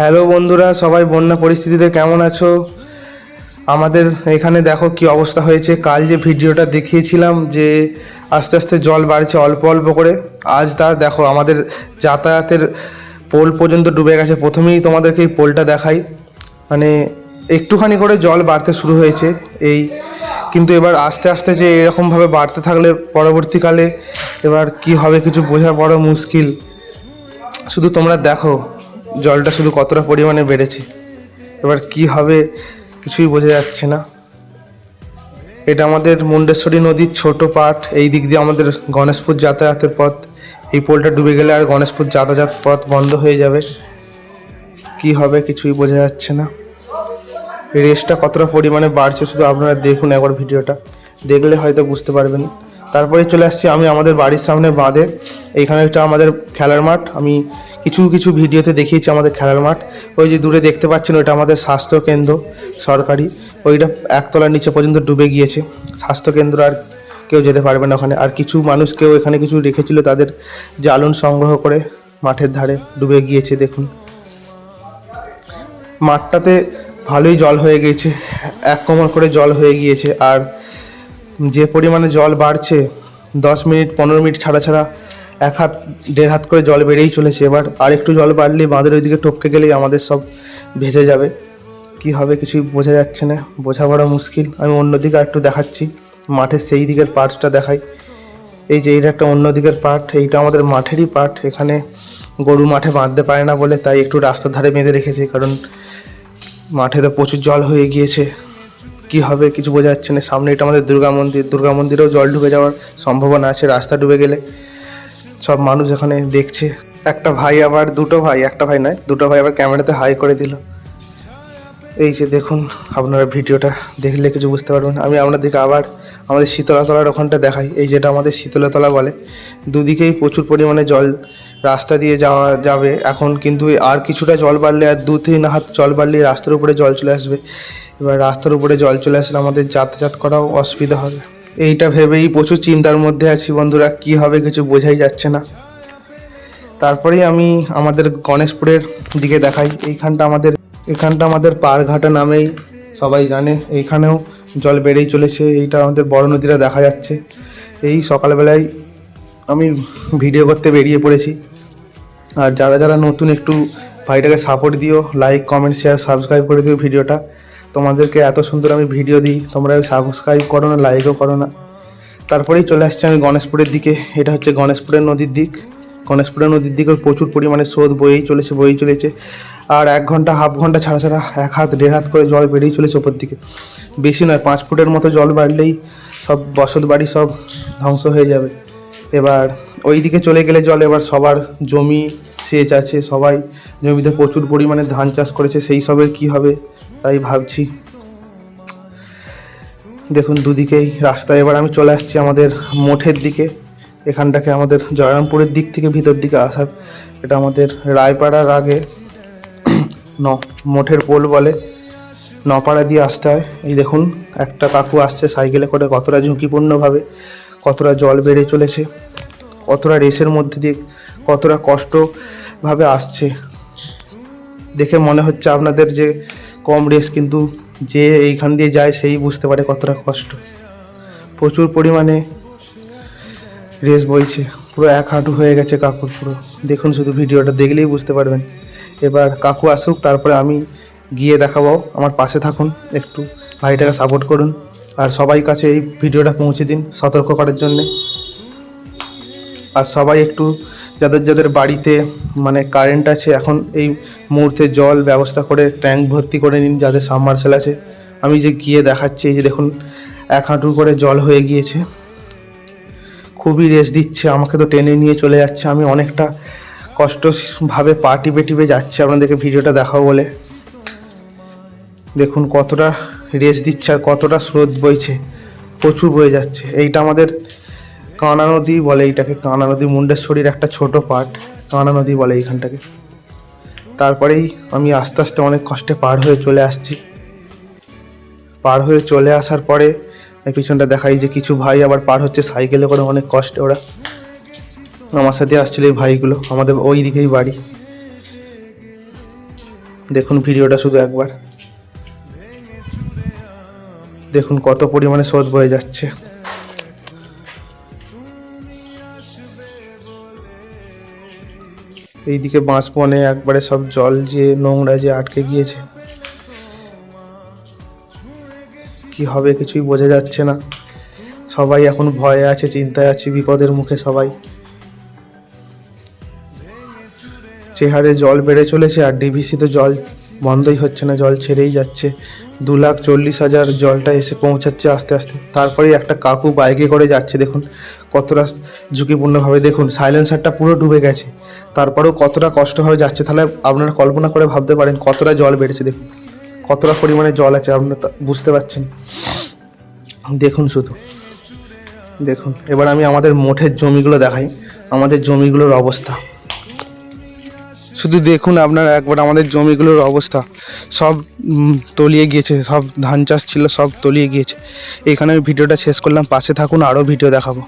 Hello বন্ধুরা, সবাই বন্যা পরিস্থিতিতে কেমন আছো? আমাদের এখানে দেখো কি অবস্থা হয়েছে। কাল যে ভিডিওটা দেখিয়েছিলাম যে আস্তে আস্তে জল বাড়ছে অল্প অল্প করে, আজ তা দেখো আমাদের যাতায়াতের পোল পর্যন্ত ডুবে গেছে। প্রথমেই তোমাদেরকে এই পোলটা দেখাই। মানে একটুখানি করে জল বাড়তে শুরু হয়েছে এই, কিন্তু এবার আস্তে আস্তে যে এরকমভাবে বাড়তে থাকলে পরবর্তীকালে এবার কি হবে কিছু বোঝা বড় মুশকিল। শুধু তোমরা দেখো। জলটা শুধু কতটা পরিমাণে বেড়েছে? এবার কি হবে কিছুই বোঝা যাচ্ছে না। এটা আমাদের মুন্ডেশ্বরী নদীর ছোট পাট, এই দিক দিয়ে আমাদের গণেশপুর যাতায়াতের পথ। এই পোলটা ডুবে গেলে আর গণেশপুর যাতায়াত পথ বন্ধ হয়ে যাবে। কি হবে কিছুই বোঝা যাচ্ছে না। রেসটা কতটা পরিমাণে বাড়ছে শুধু আপনারা দেখুন একবার ভিডিওটা। দেখলে হয়তো বুঝতে পারবেন। তারপরে চলে আসছি আমি আমাদের বাড়ির সামনে বাঁধে। এইখানে একটা আমাদের খেলার মাঠ। আমি কিছু কিছু ভিডিওতে দেখিয়েছি আমাদের খেলার মাঠ। ওই যে দূরে দেখতে পাচ্ছেন ওইটা আমাদের স্বাস্থ্য কেন্দ্র সরকারি। ওইটা একতলার নিচে পর্যন্ত ডুবে গিয়েছে। স্বাস্থ্য কেন্দ্র আর কেউ যেতে পারবে না ওখানে। আর কিছু মানুষ কেউ এখানে কিছু রেখেছিল তাদের জ্বালন সংগ্রহ করে মাঠের ধারে ডুবে গিয়েছে, দেখুন। মাঠটাতে ভালোই জল হয়ে গিয়েছে। এক কোমর করে জল হয়ে গিয়েছে। আর যে পরিমাণে জল বাড়ছে, দশ মিনিট, পনেরো মিনিট ছাড়া ছাড়া এক হাত, দেড় হাত করে জল বেড়েই চলেছে। এবার আর একটু জল বাড়লে বাঁধের ওইদিকে টপকে গেলেই আমাদের সব ভেসে যাবে। কি হবে কিছুই বোঝা যাচ্ছে না। বোঝা বড় মুশকিল। আমি অন্যদিকে আর একটু দেখাচ্ছি। মাঠের সেই দিকের পার্টসটা দেখাই। এই যে এইটা একটা অন্য দিকের পার্ট। এইটা আমাদের মাঠেরই পার্ট। এখানে গরু মাঠে বাঁধতে পারে না বলে তাই একটু রাস্তার ধারে বেঁধে রেখেছি। কারণ মাঠে তো প্রচুর জল হয়ে গিয়েছে। কি হবে কিছু বোঝা যাচ্ছে না। সামনে এটা আমাদের দুর্গা মন্দির। দুর্গা মন্দিরেও জল ঢুকে যাওয়ার সম্ভাবনা আছে, রাস্তা ডুবে গেলে। সব মানুষ এখানে দেখছে। একটা ভাই আবার, দুটো ভাই, একটা ভাই নয়, দুটো ভাই আবার ক্যামেরাতে হাই করে দিল। এই যে দেখুন, আপনারা ভিডিওটা দেখলে কিছু বুঝতে পারবেন। আমি আপনাদেরকে আবার আমাদের শীতলাতলার ওখানটা দেখাই। এই যেটা আমাদের শীতলাতলা বলে, দুদিকেই প্রচুর পরিমাণে জল রাস্তা দিয়ে যাওয়া যাবে। এখন কিন্তু আর কিছুটা জল বাড়লে, আর দু তিন হাত জল বাড়লে রাস্তার উপরে জল চলে আসবে। এবার রাস্তার উপরে জল চলে আসলে আমাদের যাতায়াত করাও অসুবিধা হবে। এইটা ভেবেই প্রচুর চিন্তার মধ্যে আছি বন্ধুরা, কি হবে কিছু বোঝাই যাচ্ছে না। তারপরেই আমি আমাদের গণেশপুরের দিকে দেখাই। এইখানটা আমাদের এখানটা আমাদের পারঘাটা নামেই সবাই জানে, এইখানেও জল বেড়েই চলেছে, এইটা আমাদের বড় নদীটা দেখা যাচ্ছে। এই সকালবেলায় আমি ভিডিও করতে বেরিয়ে পড়েছি। আর যারা যারা নতুন একটু ভাইটাকে সাপোর্ট দিও লাইক কমেন্ট শেয়ার সাবস্ক্রাইব করে দিও ভিডিওটা। তোমাদেরকে এত সুন্দর আমি ভিডিও দিই, তোমরা সাবস্ক্রাইব করো না লাইকও করো না। তারপরেই চলে আসছে আমি গণেশপুরের দিকে, এটা হচ্ছে গণেশপুরের নদীর দিক। গণেশপুরের নদীর দিকে প্রচুর পরিমাণে স্রোত বয়েই চলেছে বয়েই চলেছে। আর এক ঘণ্টা, হাফ ঘণ্টা ছাড়া ছাড়া এক হাত, দেড় হাত করে জল বেড়েই চলেছে ওপর দিকে। বেশি নয়, পাঁচ ফুটের মতো জল বাড়লেই সব বসত বাড়ি সব ধ্বংস হয়ে যাবে। এবার ওই দিকে চলে গেলে জল, এবার সবার জমি সেচ আছে, সবাই জমিতে প্রচুর পরিমাণে ধান চাষ করেছে, সেই সবের কি হবে তাই ভাবছি। দেখুন, দুদিকেই রাস্তা। এবার আমি চলে আসছি আমাদের মোঠের দিকে। এখানটাকে আমাদের জয়রামপুরের দিক থেকে ভিতর দিকে আসার। এটা আমাদের রায়পাড়ার আগে ন, মঠের পোল বলে। নপাড়া দিয়ে আসতে হয়। এই দেখুন, একটা কাকু আসছে সাইকেলে করে কতটা ঝুঁকিপূর্ণভাবে, কতটা জল বেড়ে চলেছে, কতটা রেসের মধ্যে দিয়ে কতটা কষ্টভাবে আসছে। দেখে মনে হচ্ছে আপনাদের যে কম রেস, কিন্তু যে এইখান দিয়ে যায় সেই বুঝতে পারে কতটা কষ্ট। প্রচুর পরিমাণে রেস বইছে। পুরো এক হাঁটু হয়ে গেছে কাকুর, পুরো। দেখুন শুধু ভিডিওটা, দেখলেই বুঝতে পারবেন। এবার কাকু আসুক, তারপরে আমি গিয়ে দেখাবো। আমার পাশে থাকুন, একটু ভাইটাকে সাপোর্ট করুন। আর সবাই কাছে এই ভিডিওটা পৌঁছে দিন সতর্ক করার জন্যে। আর সবাই একটু যাদের যাদের বাড়িতে মানে কারেন্ট আছে, এখন এই মুহূর্তে জল ব্যবস্থা করে ট্যাঙ্ক ভর্তি করে নিন, যাদের সাবমার্সেল আছে। আমি যে গিয়ে দেখাচ্ছি, এই যে দেখুন, এক হাঁটু করে জল হয়ে গিয়েছে। খুবই রেস দিচ্ছে, আমাকে তো টেনে নিয়ে চলে যাচ্ছে। আমি অনেকটা কষ্টভাবে পা টিপে টিপে যাচ্ছে। আপনাদেরকে ভিডিওটা দেখাবো বলে। দেখুন কতটা রেস দিচ্ছে আর কতটা স্রোত বইছে। প্রচুর বয়ে যাচ্ছে। এইটা আমাদের কানা নদী বলে এইটাকে। কানা নদী মুন্ডেশ্বরীর একটা ছোট পার্ট কানা নদী বলে এইখানটাকে। তারপরেই আমি আস্তে আস্তে অনেক কষ্টে পার হয়ে চলে আসছি। পার হয়ে চলে আসার পরে পিছনটা দেখাই যে কিছু ভাই আবার পার হচ্ছে সাইকেলে করে অনেক কষ্টে ওরা। আমার সাথে আসছিল এই ভাইগুলো, আমাদের ওই দিকেই বাড়ি। দেখুন ভিডিওটা শুধু একবার। দেখুন কত পরিমাণে স্রোত বয়ে যাচ্ছে। এইদিকে বাঁশবনে একবারে সব জল যে নোংরা যে আটকে গিয়েছে, কি হবে কিছুই বোঝা যাচ্ছে না। সবাই এখন ভয়ে আছে, চিন্তায় আছে, বিপদের মুখে সবাই। চেহারে জল বেড়ে চলেছে আর ডিভিসি তো জল বন্ধই হচ্ছে না, জল ছেড়েই যাচ্ছে। দু লাখ চল্লিশ হাজার জলটা এসে পৌঁছাচ্ছে আস্তে আস্তে। তারপরে একটা কাকু বাইকে করে যাচ্ছে, দেখুন কতটা ঝুঁকিপূর্ণভাবে। দেখুন, সাইলেন্সারটা পুরো ডুবে গেছে। তারপরেও কতটা কষ্টভাবে যাচ্ছে, তাহলে আপনারা কল্পনা করে ভাবতে পারেন কতটা জল বেড়েছে, দেখুন। কতটা পরিমাণে জল আছে, আপনারা বুঝতে পারছেন। দেখুন শুধু। দেখুন, এবার আমি আমাদের মোঠের জমিগুলো দেখাই। আমাদের জমিগুলোর অবস্থা। শুধু দেখুন আপনারা একবার আমাদের জমিগুলোর অবস্থা। সব তলিয়ে গিয়েছে, সব ধান চাষ ছিল, সব তলিয়ে গিয়েছে। এখানে ভিডিওটা শেষ করলাম, পাশে থাকুন, আরও ভিডিও দেখাবো।